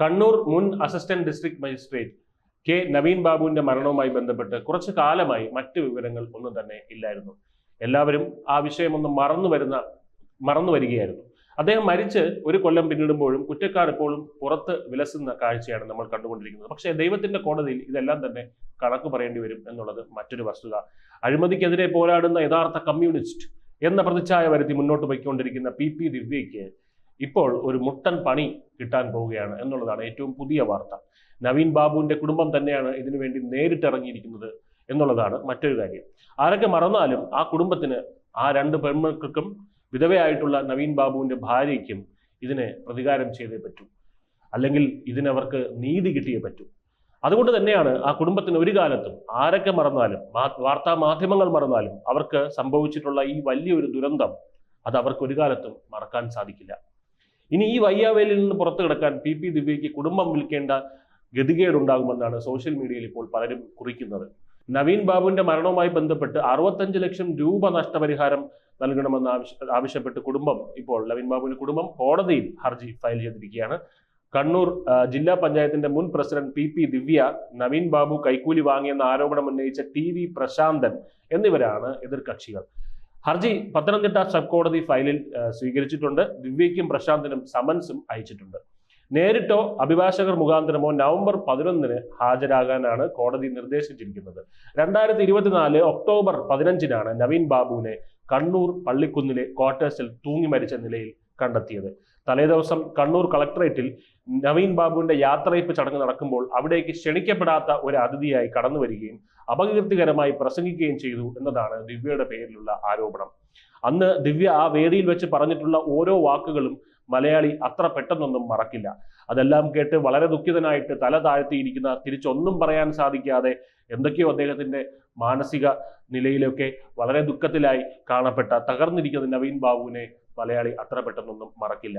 കണ്ണൂർ മുൻ assistant district magistrate K Naveen ബാബുവിന്റെ മരണവുമായി ബന്ധപ്പെട്ട് കുറച്ചു കാലമായി മറ്റു വിവരങ്ങൾ ഒന്നും തന്നെ ഇല്ലായിരുന്നു. എല്ലാവരും ആ വിഷയമൊന്ന് മറന്നു വരുന്ന മറന്നു വരികയായിരുന്നു. അദ്ദേഹം മരിച്ച് ഒരു കൊല്ലം പിന്നിടുമ്പോഴും കുറ്റക്കാർ ഇപ്പോഴും പുറത്ത് വിലസുന്ന കാഴ്ചയാണ് നമ്മൾ കണ്ടുകൊണ്ടിരിക്കുന്നത്. പക്ഷേ ദൈവത്തിന്റെ കോടതിയിൽ ഇതെല്ലാം തന്നെ കണക്ക് പറയേണ്ടി വരും എന്നുള്ളത് മറ്റൊരു വസ്തുത. അഴിമതിക്കെതിരെ പോരാടുന്ന യഥാർത്ഥ കമ്മ്യൂണിസ്റ്റ് എന്ന പ്രതിച്ഛായ വരുത്തി മുന്നോട്ട് പോയിക്കൊണ്ടിരിക്കുന്ന പി പി ദിവ്യയ്ക്ക് ഇപ്പോൾ ഒരു മുട്ടൻ പണി കിട്ടാൻ പോവുകയാണ് എന്നുള്ളതാണ് ഏറ്റവും പുതിയ വാർത്ത. നവീൻ ബാബുവിന്റെ കുടുംബം തന്നെയാണ് ഇതിനുവേണ്ടി നേരിട്ടിറങ്ങിയിരിക്കുന്നത് എന്നുള്ളതാണ് മറ്റൊരു കാര്യം. ആരൊക്കെ മറന്നാലും ആ കുടുംബത്തിന് ആ രണ്ട് പെൺമക്കൾക്കും വിധവയായിട്ടുള്ള നവീൻ ബാബുവിന്റെ ഭാര്യയ്ക്കും ഇതിനെ പ്രതികാരം ചെയ്തേ പറ്റൂ. അല്ലെങ്കിൽ ഇതിനവർക്ക് നീതി കിട്ടിയേ പറ്റൂ. അതുകൊണ്ട് തന്നെയാണ് ആ കുടുംബത്തിന് ഒരു കാലത്തും ആരൊക്കെ മറന്നാലും വാർത്താ മാധ്യമങ്ങൾ മറന്നാലും അവർക്ക് സംഭവിച്ചിട്ടുള്ള ഈ വലിയൊരു ദുരന്തം അത് അവർക്ക് ഒരു കാലത്തും മറക്കാൻ സാധിക്കില്ല. ഇനി ഈ വയ്യാവേലിൽ നിന്ന് പുറത്തു കിടക്കാൻ പി പി ദിവ്യയ്ക്ക് കുടുംബം വിൽക്കേണ്ട ഗതികേടുണ്ടാകുമെന്നാണ് സോഷ്യൽ മീഡിയയിൽ ഇപ്പോൾ പലരും കുറിക്കുന്നത്. നവീൻ ബാബുവിന്റെ മരണവുമായി ബന്ധപ്പെട്ട് അറുപത്തഞ്ച് ലക്ഷം രൂപ നഷ്ടപരിഹാരം നൽകണമെന്ന് ആവശ്യ ആവശ്യപ്പെട്ട് കുടുംബം ഇപ്പോൾ നവീൻ ബാബുവിന്റെ കുടുംബം കോടതിയിൽ ഹർജി ഫയൽ ചെയ്തിരിക്കുകയാണ്. കണ്ണൂർ ജില്ലാ പഞ്ചായത്തിന്റെ മുൻ president P P Divya Naveen Babu കൈക്കൂലി വാങ്ങിയെന്ന ആരോപണം ഉന്നയിച്ച ടി വി പ്രശാന്തൻ എന്നിവരാണ് എതിർകക്ഷികൾ. ഹർജി പത്തനംതിട്ട സബ് കോടതി ഫയലിൽ സ്വീകരിച്ചിട്ടുണ്ട്. ദിവ്യയ്ക്കും പ്രശാന്തിനും സമൻസും അയച്ചിട്ടുണ്ട്. നേരിട്ടോ അഭിഭാഷകർ മുഖാന്തരമോ നവംബർ പതിനൊന്നിന് ഹാജരാകാനാണ് കോടതി നിർദ്ദേശിച്ചിരിക്കുന്നത്. രണ്ടായിരത്തി ഇരുപത്തിനാല് ഒക്ടോബർ പതിനഞ്ചിനാണ് നവീൻ ബാബുവിനെ കണ്ണൂർ പള്ളിക്കുന്നിലെ ക്വാർട്ടേഴ്സിൽ തൂങ്ങി മരിച്ച നിലയിൽ കണ്ടെത്തിയത്. തലേദിവസം കണ്ണൂർ കളക്ടറേറ്റിൽ നവീൻ ബാബുവിന്റെ യാത്രയപ്പ് ചടങ്ങ് നടക്കുമ്പോൾ അവിടേക്ക് ക്ഷണിക്കപ്പെടാത്ത ഒരു അതിഥിയായി കടന്നു വരികയും അപകീർത്തികരമായി പ്രസംഗിക്കുകയും ചെയ്തു എന്നതാണ് ദിവ്യയുടെ പേരിലുള്ള ആരോപണം. അന്ന് ദിവ്യ ആ വേദിയിൽ വെച്ച് പറഞ്ഞിട്ടുള്ള ഓരോ വാക്കുകളും മലയാളി അത്ര പെട്ടെന്നൊന്നും മറക്കില്ല. അതെല്ലാം കേട്ട് വളരെ ദുഃഖിതനായിട്ട് തല താഴ്ത്തിയിരിക്കുന്ന തിരിച്ചൊന്നും പറയാൻ സാധിക്കാതെ എന്തൊക്കെയോ അദ്ദേഹത്തിന്റെ മാനസിക നിലയിലൊക്കെ വളരെ ദുഃഖത്തിലായി കാണപ്പെട്ട തകർന്നിരിക്കുന്ന നവീൻ ബാബുവിനെ മലയാളി അത്ര പെട്ടെന്നൊന്നും മറക്കില്ല.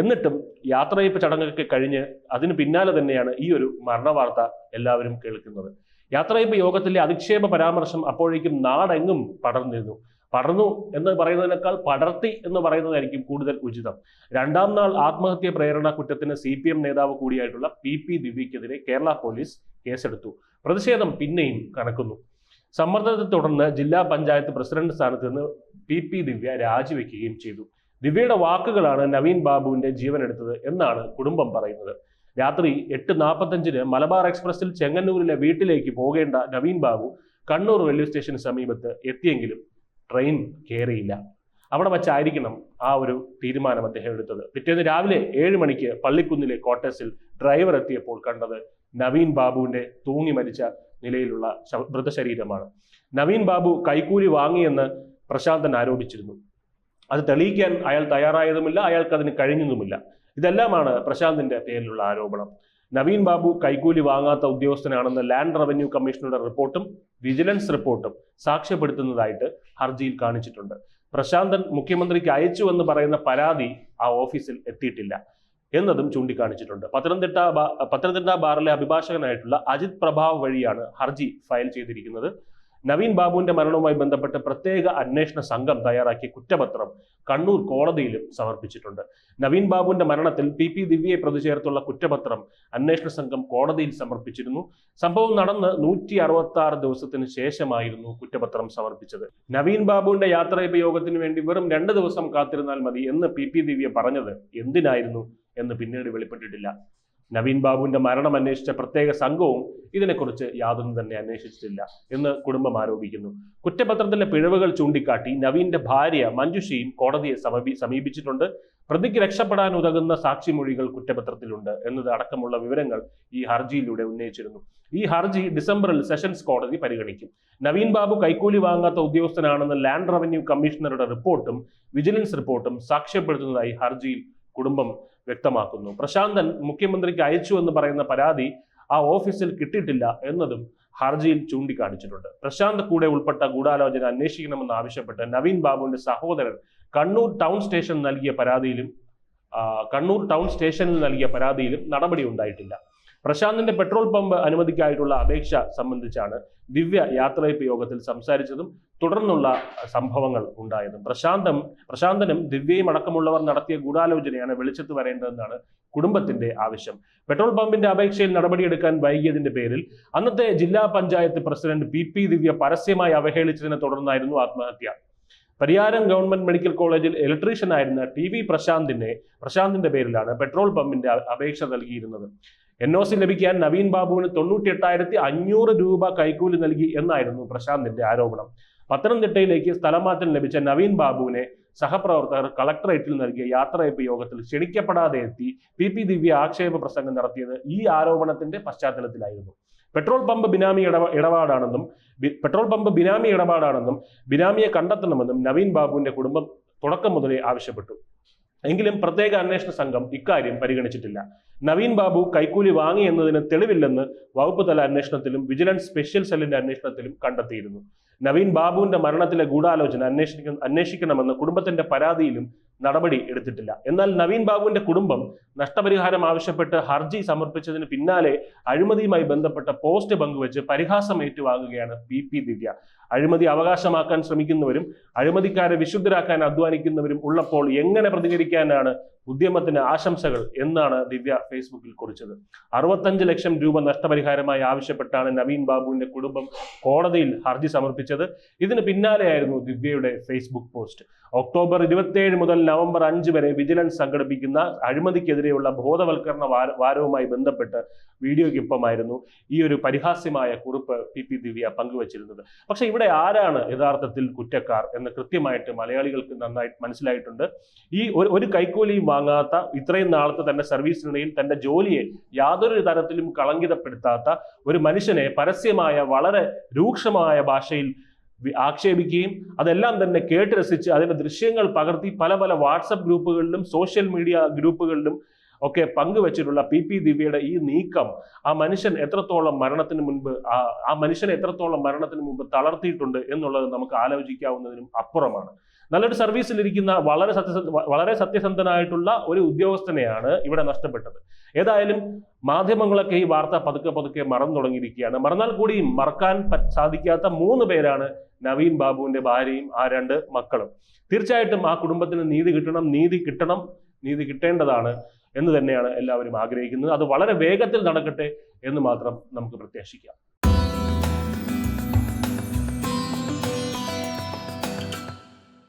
എന്നിട്ടും യാത്രയപ്പ് ചടങ്ങൊക്കെ കഴിഞ്ഞ് അതിന് പിന്നാലെ തന്നെയാണ് ഈ ഒരു മരണവാർത്ത എല്ലാവരും കേൾക്കുന്നത്. യാത്രയപ്പ് യോഗത്തിലെ അധിക്ഷേപ പരാമർശം അപ്പോഴേക്കും നാടെങ്ങും പടർന്നിരുന്നു. പടർന്നു എന്ന് പറയുന്നതിനേക്കാൾ പടർത്തി എന്ന് പറയുന്നതായിരിക്കും കൂടുതൽ ഉചിതം. രണ്ടാം നാൾ ആത്മഹത്യ പ്രേരണ കുറ്റത്തിന് സി പി എം നേതാവ് കൂടിയായിട്ടുള്ള പി പി ദിവ്യക്കെതിരെ കേരള പോലീസ് കേസെടുത്തു. പ്രതിഷേധം പിന്നെയും കണക്കുന്നു സമ്മർദ്ദത്തെ തുടർന്ന് ജില്ലാ പഞ്ചായത്ത് പ്രസിഡന്റ് സ്ഥാനത്ത് നിന്ന് പി പി ദിവ്യ രാജിവെക്കുകയും ചെയ്തു. ദിവ്യയുടെ വാക്കുകളാണ് നവീൻ ബാബുവിന്റെ ജീവനെടുത്തത് എന്നാണ് കുടുംബം പറയുന്നത്. രാത്രി എട്ട് നാൽപ്പത്തഞ്ചിന് മലബാർ എക്സ്പ്രസിൽ ചെങ്ങന്നൂരിലെ വീട്ടിലേക്ക് പോകേണ്ട നവീൻ ബാബു കണ്ണൂർ റെയിൽവേ സ്റ്റേഷന് സമീപത്ത് എത്തിയെങ്കിലും ട്രെയിൻ കയറിയില്ല അവിടെ വച്ചായിരിക്കണം ആ ഒരു തീരുമാനം അദ്ദേഹം എടുത്തത്. പിറ്റേന്ന് രാവിലെ ഏഴ് മണിക്ക് പള്ളിക്കുന്നിലെ ക്വാർട്ടേഴ്സിൽ ഡ്രൈവർ എത്തിയപ്പോൾ കണ്ടത് നവീൻ ബാബുവിന്റെ തൂങ്ങി മരിച്ച നിലയിലുള്ള മൃതശരീരമാണ്. നവീൻ ബാബു കൈക്കൂലി വാങ്ങിയെന്ന് പ്രശാന്തൻ ആരോപിച്ചിരുന്നു. അത് തെളിയിക്കാൻ അയാൾ തയ്യാറായതുമില്ല അയാൾക്ക് അതിന് കഴിഞ്ഞതുമില്ല. ഇതെല്ലാമാണ് പ്രശാന്തിന്റെ പേരിലുള്ള ആരോപണം. നവീൻ ബാബു കൈക്കൂലി വാങ്ങാത്ത ഉദ്യോഗസ്ഥനാണെന്ന് ലാൻഡ് റവന്യൂ കമ്മീഷണറുടെ റിപ്പോർട്ടും വിജിലൻസ് റിപ്പോർട്ടും സാക്ഷ്യപ്പെടുത്തുന്നതായിട്ട് ഹർജിയിൽ കാണിച്ചിട്ടുണ്ട്. പ്രശാന്തൻ മുഖ്യമന്ത്രിക്ക് അയച്ചു എന്ന് പറയുന്ന പരാതി ആ ഓഫീസിൽ എത്തിയിട്ടില്ല എന്നതും ചൂണ്ടിക്കാണിച്ചിട്ടുണ്ട്. പത്തനംതിട്ട പത്തനംതിട്ട ബാറിലെ അഭിഭാഷകനായിട്ടുള്ള അജിത് പ്രഭാവ് വഴിയാണ് ഹർജി ഫയൽ ചെയ്തിരിക്കുന്നത്. നവീൻ ബാബുവിന്റെ മരണവുമായി ബന്ധപ്പെട്ട് പ്രത്യേക അന്വേഷണ സംഘം തയ്യാറാക്കിയ കുറ്റപത്രം കണ്ണൂർ കോടതിയിലും സമർപ്പിച്ചിട്ടുണ്ട്. നവീൻ ബാബുവിന്റെ മരണത്തിൽ പി പി ദിവ്യയെ പ്രതിചേർത്തുള്ള കുറ്റപത്രം അന്വേഷണ സംഘം കോടതിയിൽ സമർപ്പിച്ചിരുന്നു. സംഭവം നടന്ന് നൂറ്റി അറുപത്തി ആറ് ദിവസത്തിന് ശേഷമായിരുന്നു കുറ്റപത്രം സമർപ്പിച്ചത്. നവീൻ ബാബുവിന്റെ യാത്രയോഗത്തിന് വേണ്ടി വെറും രണ്ട് ദിവസം കാത്തിരുന്നാൽ മതി എന്ന് പി പി ദിവ്യ പറഞ്ഞത് എന്തിനായിരുന്നു എന്ന് പിന്നീട് വെളിപ്പെട്ടിട്ടില്ല. നവീൻ ബാബുവിന്റെ മരണം അന്വേഷിച്ച പ്രത്യേക സംഘവും ഇതിനെക്കുറിച്ച് യാതൊന്നും തന്നെ അന്വേഷിച്ചിട്ടില്ല എന്ന് കുടുംബം ആരോപിക്കുന്നു. കുറ്റപത്രത്തിലെ പിഴവുകൾ ചൂണ്ടിക്കാട്ടി നവീന്റെ ഭാര്യ മഞ്ജുഷിയും കോടതിയെ സമീപി സമീപിച്ചിട്ടുണ്ട്. പ്രതിക്ക് രക്ഷപ്പെടാൻ ഉതകുന്ന സാക്ഷിമൊഴികൾ കുറ്റപത്രത്തിലുണ്ട് എന്നത് അടക്കമുള്ള വിവരങ്ങൾ ഈ ഹർജിയിലൂടെ ഉന്നയിച്ചിരുന്നു. ഈ ഹർജി ഡിസംബറിൽ സെഷൻസ് കോടതി പരിഗണിക്കും. നവീൻ ബാബു കൈക്കൂലി വാങ്ങാത്ത ഉദ്യോഗസ്ഥനാണെന്ന് ലാൻഡ് റവന്യൂ കമ്മീഷണറുടെ റിപ്പോർട്ടും വിജിലൻസ് റിപ്പോർട്ടും സാക്ഷ്യപ്പെടുത്തുന്നതായി ഹർജിയിൽ കുടുംബം വ്യക്തമാക്കുന്നു. പ്രശാന്തൻ മുഖ്യമന്ത്രിക്ക് അയച്ചു എന്ന് പറയുന്ന പരാതി ആ ഓഫീസിൽ കിട്ടിയിട്ടില്ല എന്നതും ഹർജിയിൽ ചൂണ്ടിക്കാണിച്ചിട്ടുണ്ട്. പ്രശാന്ത് കൂടെ ഉൾപ്പെട്ട ഗൂഢാലോചന അന്വേഷിക്കണമെന്ന് ആവശ്യപ്പെട്ട് നവീൻ ബാബുവിന്റെ സഹോദരൻ കണ്ണൂർ ടൗൺ സ്റ്റേഷൻ നൽകിയ പരാതിയിലും കണ്ണൂർ ടൗൺ സ്റ്റേഷനിൽ നൽകിയ പരാതിയിലും നടപടി ഉണ്ടായിട്ടില്ല. പ്രശാന്തിന്റെ പെട്രോൾ പമ്പ് അനുമതിക്കായിട്ടുള്ള അപേക്ഷ സംബന്ധിച്ചാണ് ദിവ്യ യാത്രയപ്പ് യോഗത്തിൽ സംസാരിച്ചതും തുടർന്നുള്ള സംഭവങ്ങൾ ഉണ്ടായതും. പ്രശാന്തം പ്രശാന്തനും ദിവ്യയും അടക്കമുള്ളവർ നടത്തിയ ഗൂഢാലോചനയാണ് വെളിച്ചത്ത് വരേണ്ടതെന്നാണ് കുടുംബത്തിന്റെ ആവശ്യം. പെട്രോൾ പമ്പിന്റെ അപേക്ഷയിൽ നടപടിയെടുക്കാൻ വൈകിയതിന്റെ പേരിൽ അന്നത്തെ ജില്ലാ panchayat president P P Divya പരസ്യമായി അവഹേളിച്ചതിനെ തുടർന്നായിരുന്നു ആത്മഹത്യ. പരിയാരം ഗവൺമെന്റ് മെഡിക്കൽ കോളേജിൽ ഇലക്ട്രീഷ്യൻ ആയിരുന്ന ടി വി പ്രശാന്തിനെ പ്രശാന്തിന്റെ പേരിലാണ് പെട്രോൾ പമ്പിന്റെ അപേക്ഷ നൽകിയിരുന്നത്. എൻ ഒ സി ലഭിക്കാൻ നവീൻ ബാബുവിന് തൊണ്ണൂറ്റി എട്ടായിരത്തി അഞ്ഞൂറ് രൂപ കൈക്കൂലി നൽകി എന്നായിരുന്നു പ്രശാന്തിന്റെ ആരോപണം. പത്തനംതിട്ടയിലേക്ക് സ്ഥലമാറ്റം ലഭിച്ച നവീൻ ബാബുവിനെ സഹപ്രവർത്തകർ കളക്ടറേറ്റിൽ നൽകിയ യാത്രയപ്പ് യോഗത്തിൽ ക്ഷണിക്കപ്പെടാതെ എത്തി പി പി ദിവ്യ ആക്ഷേപ പ്രസംഗം നടത്തിയത് ഈ ആരോപണത്തിന്റെ പശ്ചാത്തലത്തിലായിരുന്നു. പെട്രോൾ പമ്പ് ബിനാമി ഇടപ ഇടപാടാണെന്നും പെട്രോൾ പമ്പ് ബിനാമി ഇടപാടാണെന്നും ബിനാമിയെ കണ്ടെത്തണമെന്നും നവീൻ ബാബുവിന്റെ കുടുംബം തുടക്കം മുതലേ ആവശ്യപ്പെട്ടു. എങ്കിലും പ്രത്യേക അന്വേഷണ സംഘം ഇക്കാര്യം പരിഗണിച്ചിട്ടില്ല. നവീൻ ബാബു കൈക്കൂലി വാങ്ങി എന്നതിന് തെളിവില്ലെന്ന് വകുപ്പ് തല അന്വേഷണത്തിലും വിജിലൻസ് സ്പെഷ്യൽ സെല്ലിന്റെ അന്വേഷണത്തിലും കണ്ടെത്തിയിരുന്നു. നവീൻ ബാബുവിന്റെ മരണത്തിലെ ഗൂഢാലോചന അന്വേഷിക്ക അന്വേഷിക്കണമെന്ന് കുടുംബത്തിന്റെ പരാതിയിലും നടപടി എടുത്തിട്ടില്ല. എന്നാൽ നവീൻ ബാബുവിന്റെ കുടുംബം നഷ്ടപരിഹാരം ആവശ്യപ്പെട്ട് ഹർജി സമർപ്പിച്ചതിന് പിന്നാലെ അഴിമതിയുമായി ബന്ധപ്പെട്ട പോസ്റ്റ് പങ്കുവച്ച് പരിഹാസം ഏറ്റുവാങ്ങുകയാണ് പി പി ദിവ്യ. അഴിമതി അവകാശമാക്കാൻ ശ്രമിക്കുന്നവരും അഴിമതിക്കാരെ വിശുദ്ധരാക്കാൻ അധ്വാനിക്കുന്നവരും ഉള്ളപ്പോൾ എങ്ങനെ പ്രതികരിക്കാനാണ് ഉദ്യമത്തിന് ആശംസകൾ എന്നാണ് ദിവ്യ ഫേസ്ബുക്കിൽ കുറിച്ചത്. അറുപത്തഞ്ച് ലക്ഷം രൂപ നഷ്ടപരിഹാരമായി ആവശ്യപ്പെട്ടാണ് നവീൻ ബാബുവിന്റെ കുടുംബം കോടതിയിൽ ഹർജി സമർപ്പിച്ചത്. ഇതിന് പിന്നാലെയായിരുന്നു ദിവ്യയുടെ ഫേസ്ബുക്ക് പോസ്റ്റ്. ഒക്ടോബർ ഇരുപത്തിയേഴ് മുതൽ നവംബർ അഞ്ച് വരെ വിജിലൻസ് സംഘടിപ്പിക്കുന്ന അഴിമതിക്കെതിരെയുള്ള ബോധവൽക്കരണ വാര- വാരവുമായി ബന്ധപ്പെട്ട് വീഡിയോയ്ക്കൊപ്പമായിരുന്നു ഈ ഒരു പരിഹാസ്യമായ കുറിപ്പ് പി പി ദിവ്യ പങ്കുവച്ചിരുന്നത്. പക്ഷെ ഇവിടെ ആരാണ് യഥാർത്ഥത്തിൽ കുറ്റക്കാർ എന്ന് കൃത്യമായിട്ട് മലയാളികൾക്ക് നന്നായി മനസ്സിലായിട്ടുണ്ട്. ഈ ഒരു കൈക്കൂലിയും വാങ്ങാത്ത ഇത്രയും നാളത്തെ തന്റെ സർവീസിനിടയിൽ തന്റെ ജോലിയെ യാതൊരു തരത്തിലും കളങ്കിതപ്പെടുത്താത്ത ഒരു മനുഷ്യനെ പരസ്യമായ വളരെ രൂക്ഷമായ ഭാഷയിൽ ആക്ഷേപിക്കുകയും അതെല്ലാം തന്നെ കേട്ട് രസിച്ച് അതിന്റെ ദൃശ്യങ്ങൾ പകർത്തി പല പല വാട്സപ്പ് ഗ്രൂപ്പുകളിലും സോഷ്യൽ മീഡിയ ഗ്രൂപ്പുകളിലും ഒക്കെ പങ്കുവച്ചിട്ടുള്ള പി പി ദിവ്യയുടെ ഈ നീക്കം ആ മനുഷ്യൻ എത്രത്തോളം മരണത്തിന് മുൻപ് ആ മനുഷ്യനെ എത്രത്തോളം മരണത്തിന് മുൻപ് തളർത്തിയിട്ടുണ്ട് എന്നുള്ളത് നമുക്ക് ആലോചിക്കാവുന്നതിനും അപ്പുറമാണ്. നല്ലൊരു സർവീസിലിരിക്കുന്ന വളരെ സത്യസന്ധ വളരെ സത്യസന്ധനായിട്ടുള്ള ഒരു ഉദ്യോഗസ്ഥനെയാണ് ഇവിടെ നഷ്ടപ്പെട്ടത്. ഏതായാലും മാധ്യമങ്ങളൊക്കെ ഈ വാർത്ത പതുക്കെ പതുക്കെ മറന്നു തുടങ്ങിയിരിക്കുകയാണ്. മറന്നാൽ കൂടിയും മറക്കാൻ സാധിക്കാത്ത മൂന്ന് പേരാണ് നവീൻ ബാബുവിന്റെ ഭാര്യയും ആ രണ്ട് മക്കളും. തീർച്ചയായിട്ടും ആ കുടുംബത്തിന് നീതി കിട്ടണം നീതി കിട്ടണം നീതി കിട്ടേണ്ടതാണ് എന്ന് തന്നെയാണ് എല്ലാവരും ആഗ്രഹിക്കുന്നത്. അത് വളരെ വേഗത്തിൽ നടക്കട്ടെ എന്ന് മാത്രം നമുക്ക് പ്രത്യാശിക്കാം.